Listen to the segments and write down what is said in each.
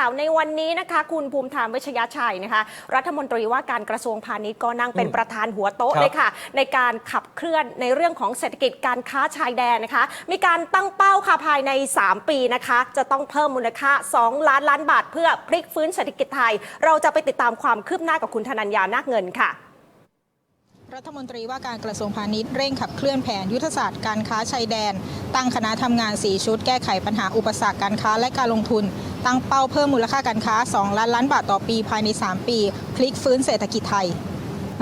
ข่าวในวันนี้นะคะคุณภูมิธรรมเวชยชัยนะคะรัฐมนตรีว่าการกระทรวงพาณิชย์ก็นั่งเป็นประธานหัวโต๊ะครับเลยค่ะ ในการขับเคลื่อนในเรื่องของเศรษฐกิจการค้าชายแดนนะคะ มีการตั้งเป้าค่ะภายใน 3 ปีนะคะ จะต้องเพิ่มมูลค่า 2 ล้านล้านบาท เพื่อพลิกฟื้นเศรษฐกิจไทย เราจะไปติดตามความคืบหน้ากับคุณธนัญญานาคเงินค่ะ รัฐมนตรีว่าการกระทรวงพาณิชย์เร่งขับเคลื่อนแผนยุทธศาสตร์การค้าชายแดน ตั้งคณะทำงาน 4 ชุด แก้ไขปัญหาอุปสรรคการค้าและการลงทุน ตั้งเป้าเพิ่มมูลค่าการค้า 2 ล้านล้านบาทต่อปีภายใน 3 ปี พลิกฟื้นเศรษฐกิจไทย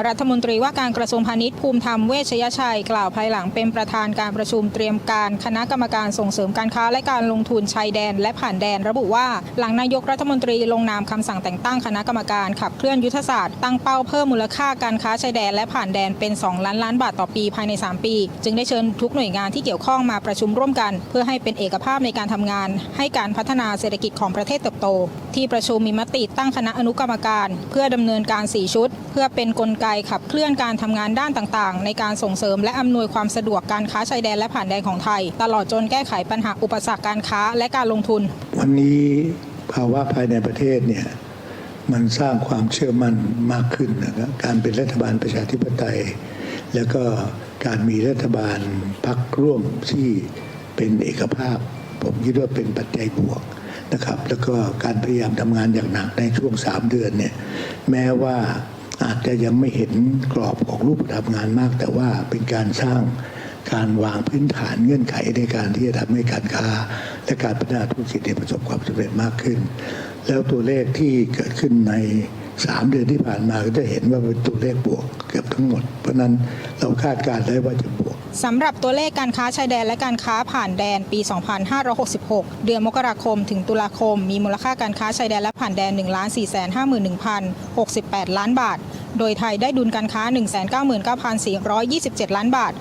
รัฐมนตรีว่าการกระทรวงพาณิชย์ภูมิธรรมเวชยชัย กล่าวภายหลังเป็นประธานการประชุมเตรียมการคณะกรรมการส่งเสริมการค้าและการลงทุนชายแดนและผ่านแดน ระบุว่า หลังนายกรัฐมนตรีลงนามคำสั่งแต่งตั้งคณะกรรมการขับเคลื่อนยุทธศาสตร์ตั้งเป้าเพิ่มมูลค่าการค้าชายแดนและผ่านแดนเป็น 2 ล้านล้านบาทต่อปีภายใน 3 ปี จึงได้เชิญทุกหน่วยงานที่เกี่ยวข้องมาประชุมร่วมกัน เพื่อให้เป็นเอกภาพในการทำงาน ให้การพัฒนาเศรษฐกิจของประเทศเติบโต ที่ประชุมมีมติตั้งคณะอนุกรรมการ เพื่อดำเนินการ 4 ชุด เพื่อเป็นกลไกขับเคลื่อนการทำงานด้านต่างๆ ในการส่งเสริมและอำนวยความสะดวกการค้าชายแดนและผ่านแดนของไทย ตลอดจนแก้ไขปัญหาอุปสรรคการค้าและการลงทุน วันนี้ภาวะภายในประเทศเนี่ยมันสร้างความเชื่อมั่นมากขึ้นนะครับการเป็นรัฐบาลประชาธิปไตย แล้วก็การมีรัฐบาลพักร่วมที่เป็นเอกภาพ ผมคิดว่าเป็นปัจจัยบวกนะครับ แล้วก็การพยายามทำงานอย่างหนักในช่วง 3 เดือนเนี่ยแม้ว่า อาจจะยังไม่เห็นกรอบของรูปธรรมงานมาก แต่ว่าเป็นการสร้างการวางพื้นฐานเงื่อนไขในการที่จะทำให้การค้า และการพัฒนาธุรกิจประสบความสำเร็จมากขึ้น แล้วตัวเลขที่เกิดขึ้นใน 3 เดือนที่ผ่านมาก็จะเห็นว่าเป็นตัวเลขบวกเกือบทั้งหมด เพราะนั้นเราคาดการณ์ได้ว่าจะบวกสำหรับตัวเลขการค้าชายแดนและการค้าผ่านแดนปี 2566 เดือนมกราคมถึงตุลาคม มีมูลค่าการค้าชายแดนและผ่านแดน 1 4 5 1 0 68 ล้านบาท โดยไทยได้ดุลการค้า 199,427 ล้านบาท